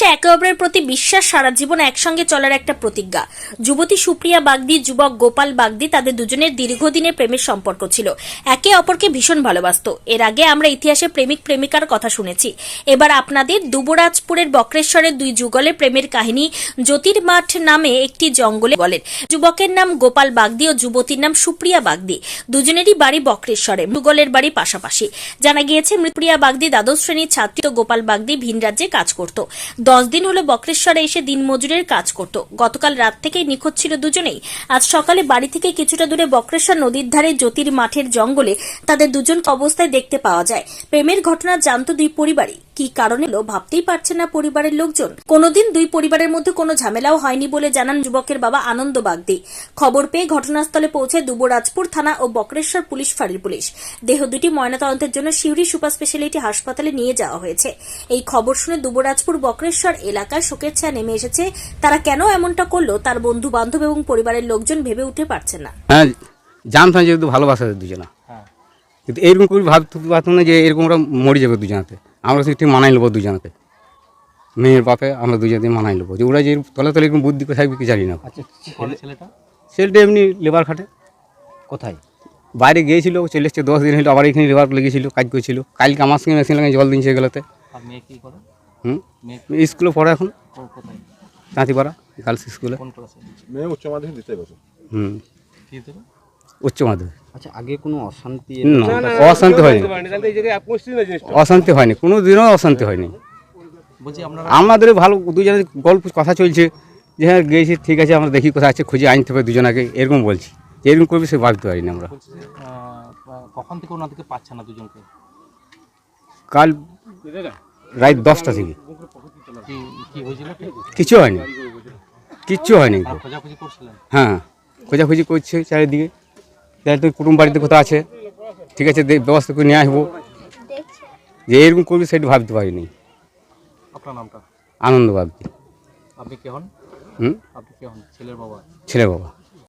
ভালোবাসা একে অপরের প্রতি বিশ্বাস সারা জীবন একসঙ্গে চলার একটা প্রতিজ্ঞা। যুবতী সুপ্রিয়া বাগদি, যুবক গোপাল বাগদি তাদের দুজনের দীর্ঘদিনের প্রেমের সম্পর্ক ছিল। একে অপরকে ভীষণ ভালোবাসতো। এর আগে আমরা ইতিহাসে প্রেমিক প্রেমিকার কথা শুনেছি। এবার আপনাদের দুবরাজপুরের বক্রেশ্বরের দুই যুগলের প্রেমের কাহিনী জ্যোতির্মাঠ নামে একটি জঙ্গলে বলেন। যুবকের নাম গোপাল বাগদি ও যুবতীর নাম সুপ্রিয়া বাগদি। দুজনেরই বাড়ি বক্রেশ্বরে, যুগলের বাড়ি পাশাপাশি। জানা গিয়েছে মৃতপ্রিয়া বাগদি দ্বাদশ শ্রেণির ছাত্রী গোপাল বাগদি ভিন রাজ্যে কাজ করত। দশ দিন হলো বক্রেশ্বরে এসে দিনমজুরের কাজ করত। গতকাল রাত থেকেই নিখোঁজ ছিল দুজনেই। আজ সকালে বাড়ি থেকে কিছুটা দূরে বক্রেশ্বর নদীর ধারে জ্যোতির মাঠের জঙ্গলে তাদের দুজন অবস্থায় দেখতে পাওয়া যায়। প্রেমের ঘটনা জানত দুই পরিবারই। কি কারণে এলো ভাবতেই পারছে না পরিবারের লোকজন? কোনোদিন দুই পরিবারের মধ্যে কোনো ঝামেলাও হয়নি বলে জানান যুবকের বাবা আনন্দ বাগদি। খবর পেয়ে ঘটনাস্থলে পৌঁছে দুবরাজপুর থানা ও বক্রেশ্বর পুলিশ ফাঁড়ির পুলিশ। দেহ দুটি ময়নাতদন্তের জন্য সিউড়ি সুপার স্পেশালিটি হাসপাতালে নিয়ে যাওয়া হয়েছে। এই খবর শুনে দুবরাজপুর বক্রেশ্বর এলাকায় শোকের ছায়া নেমে এসেছে। তারা কেন এমনটা করল? তার বন্ধু বান্ধব এবং পরিবারের লোকজন ভেবে উঠে পারছে না। হ্যাঁ জানতাম যেহেতু ভালোবাসা দুজনা। হ্যাঁ। কিন্তু এরকম করে ভাবতে পারতাম না যে এরকম ওরা মরে যাবে দুজনাতে। আমরা ঠিক মানাই নেব দুজনাতে মেয়ের বাপে আমরা দুজনাতে মানাই নেব। যে ওরা যে তলে তলে এরকম বুদ্ধি কোথায় কি জানি না। আচ্ছা ছেলেটা? ছেলেটা এমনি লেবার খাটে। কোথায়? বাইরে গিয়েছিল চলে এসছে দশ দিন হলো আবার এখানে লেবার লেগেছিল কাজ করছিল। কালকে আমার সঙ্গে মেশিন লাগে জল দিনছে এগুলোতে। আর মেয়ে কি করে? হুম? স্কুলে পড়ে এখন। কো- কোথায়? গার্লস স্কুলে। কোন ক্লাসে মেয়ে উচ্চ মাধ্যমিক দিতে বছর হুম। উচ্চ মাধ্যমিক আচ্ছা আগে কোনো অশান্তি না অশান্তি হয়নি অশান্তি হয়নি কোনো দিনও অশান্তি হয়নি আমাদের ভালো দুজনের গল্প কথা চলছে যে হ্যাঁ গিয়েছি ঠিক আছে আমরা দেখি কোথায় আছে খুঁজে আনতে হবে দুজনাকে এরকম বলছি যে এরকম করবে সে ভাবতে পারিনি আমরা কখন থেকে ওনাদেরকে পাচ্ছে না দুজনকে কাল রাত দশটা থেকে কিছু হয়নি কিচ্ছু হয়নি হ্যাঁ খোঁজাখুঁজি করছে চারিদিকে তাহলে তোর কুটুম বাড়িতে কোথাও আছে? ঠিক আছে ব্যবস্থা করে নিয়ে আসব। যে এরকম করবি সেটা ভাবতে পারিনি। আপনার নামটা? আনন্দ ভাবছি আপনি কে হন? হুম? আপনি কে হন? ছেলের বাবা? ছেলের বাবা।